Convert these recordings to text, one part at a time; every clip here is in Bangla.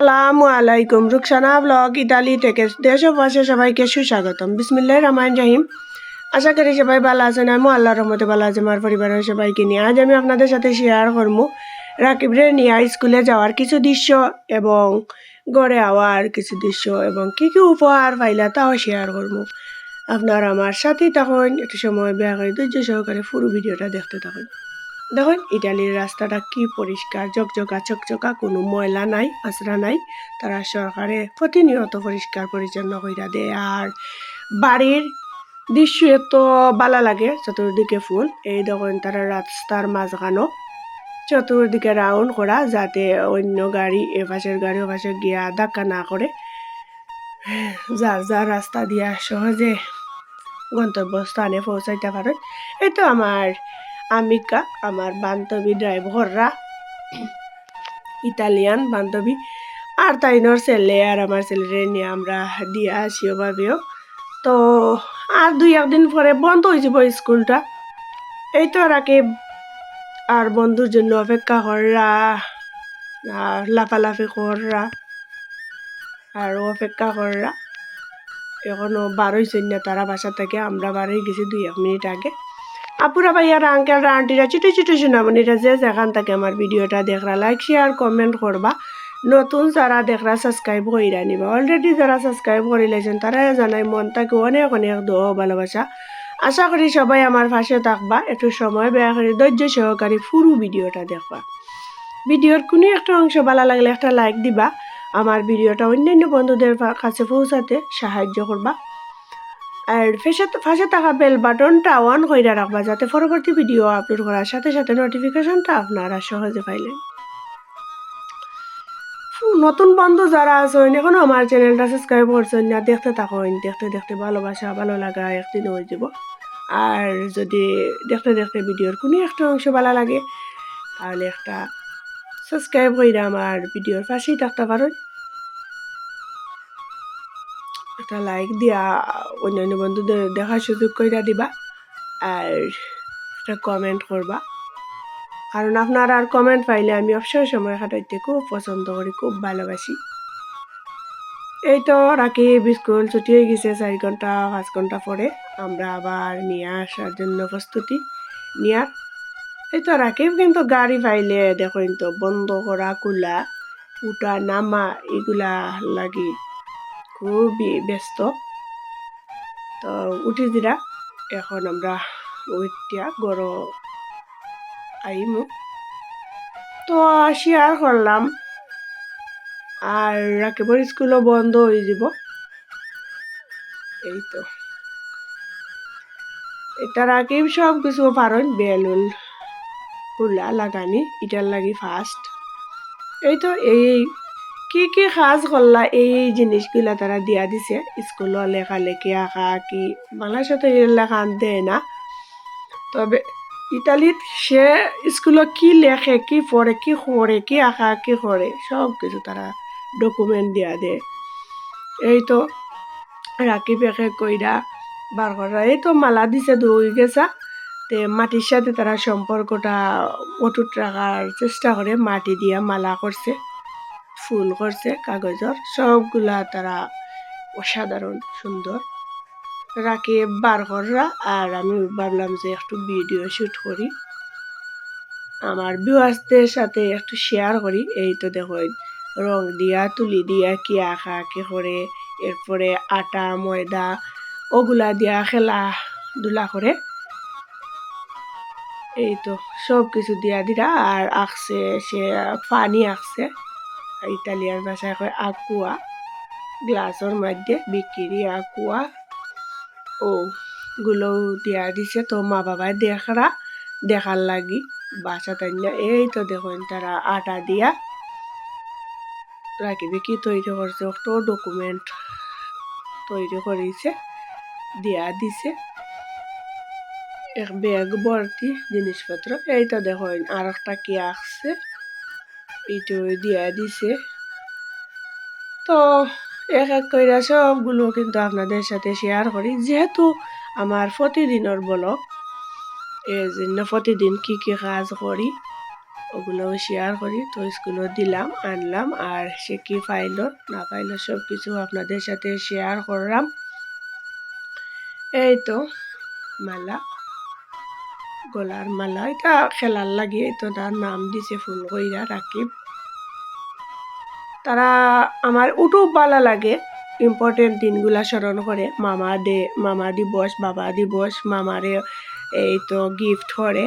আসসালামু আলাইকুম। রুকসানা ব্লগ ইতালি থেকে দেশ পাশে সবাইকে সুস্বাগতম। বিসমিল্লাহ রহমান জাহিম আশা করি সবাই ভালো আছেন। আমি আল্লাহর রহমতে ভালো আছে। আমার পরিবারের সবাইকে নিয়ে আজ আমি আপনাদের সাথে শেয়ার করব রাকিবরে নিয়ে স্কুলে যাওয়ার কিছু দৃশ্য এবং গড়ে আওয়ার কিছু দৃশ্য এবং কি কি উপহার পাইলা তাও শেয়ার করব। আপনারা আমার সাথে তখন একটু সময় বেয়া করে ধৈর্য সহকারে পুরো ভিডিওটা দেখতে থাকুন। দেখুন, ইটালির রাস্তাটা কি পরিষ্কার, ঝকঝকা চকচকা কোনো ময়লা নাই আচরা নাই। তারা সরকারে প্রতিনিয়ত পরিষ্কার পরিচ্ছন্ন কইরা দেয়। আর বাড়ির দৃশ্য এত ভালো লাগে, চতুর্দিকে ফুল। এই দেখুন, তারা রাস্তার মাঝখানো চতুর্দিকে রাউন্ড করা, যাতে অন্য গাড়ি এ পাশের গাড়ি ও পাশে গিয়া ধাক্কা না করে। যার যার রাস্তা দিয়া সহজে গন্তব্যস্থানে পৌঁছাইতে পারে। এই তো আমার আমিকা, আমার বান্ধবী ড্রাইভাররা, ইতালিয়ান বান্ধবী, আর তাইনোর ছেলে আর আমার ছেলেরে নিয়ে আমরা দিয়ে আসি ওভাবেও তো আর দুই একদিন পরে বন্ধ হয়ে যাব স্কুলটা। এই তো আর আগে আর বন্ধুর জন্য অপেক্ষা কররা, আর লাফালাফি কররা, আর অপেক্ষা কররা। এখনও বারোই না তারা বাসা থেকে, আমরা বারোই গেছি দুই এক মিনিট আগে। আপুরা ভাইয়ারা আঙ্কেলরা আন্টিরা ছোটো ছোটো সোনামণিরা যে যেখান থেকে আমার ভিডিওটা দেখরা লাইক শেয়ার কমেন্ট করবা। নতুন যারা দেখরা সাবস্ক্রাইব কইরা নিবা। অলরেডি যারা সাবস্ক্রাইব করে লেছেন তারা জানাই মন তাকে অনেক অনেক দোয়া ভালোবাসা। আশা করি সবাই আমার পাশে থাকবা, একটু সময় ব্যয় করে ধৈর্য সহকারী পুরো ভিডিওটা দেখবা। ভিডিওর কোনো একটা অংশ ভালো লাগলে একটা লাইক দিবা। আমার ভিডিওটা অন্যান্য বন্ধুদের কাছে পৌঁছাতে সাহায্য করবা। আর ফেসে ফাঁসে থাকা বেল বাটনটা অন করে রাখবা, যাতে পরবর্তী ভিডিও আপলোড করার সাথে সাথে নোটিফিকেশনটা আপনারা সহজে পাইলেন। নতুন বন্ধু যারা আছেন, এখনও আমার চ্যানেলটা সাবস্ক্রাইব করছেন না, দেখতে থাকেন, দেখতে দেখতে ভালোবাসা, ভালো লাগা একদিন হয়ে যাব। আর যদি দেখতে দেখতে ভিডিওর কোনো একটা অংশ ভালো লাগে, তাহলে একটা সাবস্ক্রাইব করে আমার ভিডিওর পাশেই থাকতে পারেন। একটা লাইক দিয়া অন্যান্য বন্ধুদের দেখার সুযোগ করে দিবা আর একটা কমেন্ট করবা। কারণ আপনার আর কমেন্ট পাইলে আমি অবসর সময় কাটাইতে খুব পছন্দ করি, খুব ভালোবাসি। এই তো রাখি স্কুল ছুটি হয়ে গেছে, চার ঘণ্টা, পাঁচ ঘণ্টা পরে আমরা আবার নিয়ে আসার জন্য প্রস্তুতি নেওয়ার এই তো রাকিব কিন্তু গাড়ি পাইলে দেখো তো, বন্ধ করা, কুলা উঠা নামা, এগুলা লাগি খুবই ব্যস্ত। তো উঠি দিরা এখন আমরা ওইটা গড় আইমু। তো শেয়ার করলাম। আর রাকিবর স্কুলও বন্ধ হয়ে যাব। এই তো। এটা রাকিব সব কিছু পারেন, বেলুন, ফুলা লাগানি এটার লাগি ফার্স্ট এই তো এই কি কি সাজ করলা এই এই জিনিসগুলা তারা দিয়া দিছে? স্কুলত লেখালেখি আঁকা কি বাংলাদেশে লেখা দেয় না। তবে ইতালিত সে স্কুলত কি লেখে, কি পড়ে কি করে কি আঁকা কি করে সব কিছু তারা ডকুমেন্ট দিয়া দেয় এই তো রাখি পেকে কইরা বার করা এই তো মালা দিছে দুই গেছা। তে মাটির সাথে তারা সম্পর্কটা অটুট রাখার চেষ্টা করে মাটি দিয়া মালা করছে ফুল করছে, কাগজের। সবগুলা তারা অসাধারণ, সুন্দর। রাখি বার কররা, আর আমি ভাবলাম যে একটু ভিডিও শ্যুট করি। আমার ভিউয়ার্সদের সাথে একটু শেয়ার করি। এই তো দেখো রং দিয়া, তুলি দিয়া, কি আঁকা আঁকি করে, এরপরে আটা, ময়দা, ওগুলা দিয়া খেলা ধুলা করে। এই তো সব কিছু দিয়া দিরা, আর আঁকছে, সে পানি আঁকছে। ইতালিয়ান ভাষায় কয় আকুয়া গ্লাসের মধ্যে বিক্রি আকুয়া ও গুলো দিয়া দিছে তো মা বাবাই দেখরা, দেখার লাগি বাসা তাই এই তো দেখুন তারা আটা দিয়া রাখি কি তৈরি করছে তো ডকুমেন্ট তৈরি করেছে, দিয়া দিছে। এক ব্যাগ ভর্তি জিনিসপত্র। এই তো দেখুন আর একটা কি আসছে। এইটো দিয়া দিছে। তো এক এক করে সবগুলো কিন্তু আপনাদের সাথে শেয়ার করি। যেহেতু আমার প্রতিদিনের ব্লগ এর জন্য প্রতিদিন কি কি কাজ করি ওগুলোও শেয়ার করি। তো স্কুলও দিলাম, আনলাম, আর সে কি পাইলো, না পাইলো সব কিছু আপনাদের সাথে শেয়ার করলাম। এই তো মালা, গলার মালা, এটা খেলার লাগে তো তার নাম দিছে ফুল কইরা রাকিব। তারা আমার উঠু ভালো লাগে। ইম্পর্টেন্ট দিনগুলা স্মরণ করে। মামা ডে মামা দিবস বাবা দিবস মামারে এই তো গিফট করে।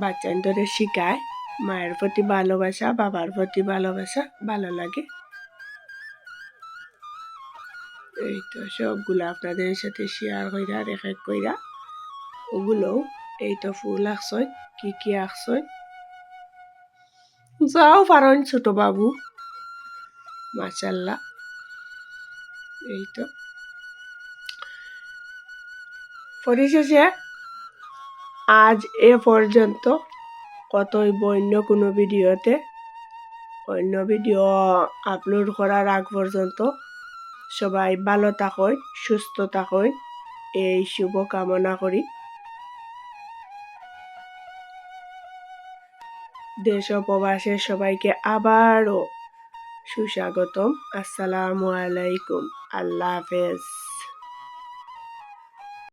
বাচ্চাদের শিখায়। মায়ের প্রতি ভালোবাসা, বাবার প্রতি ভালোবাসা, ভালো লাগে। এই তো সবগুলো আপনাদের সাথে শেয়ার কইরা রেখে কইরা। ওগুলোও এই তো ফুল আঁকছই কি কি আঁকছই যাও পারেন ছোট বাবু। মাশাল্লাহ। এই তো। পরিশেষে আজ এ পর্যন্ত। কতই অন্য কোনো ভিডিওতে। অন্য ভিডিও আপলোড করার আগ পর্যন্ত সবাই ভালো থাকুন সুস্থ থাকুন এই শুভ কামনা করি। দেশ উপবাসের সবাইকে আবারও সুস্বাগতম। আসসালামু আলাইকুম। আল্লাহ হাফেজ।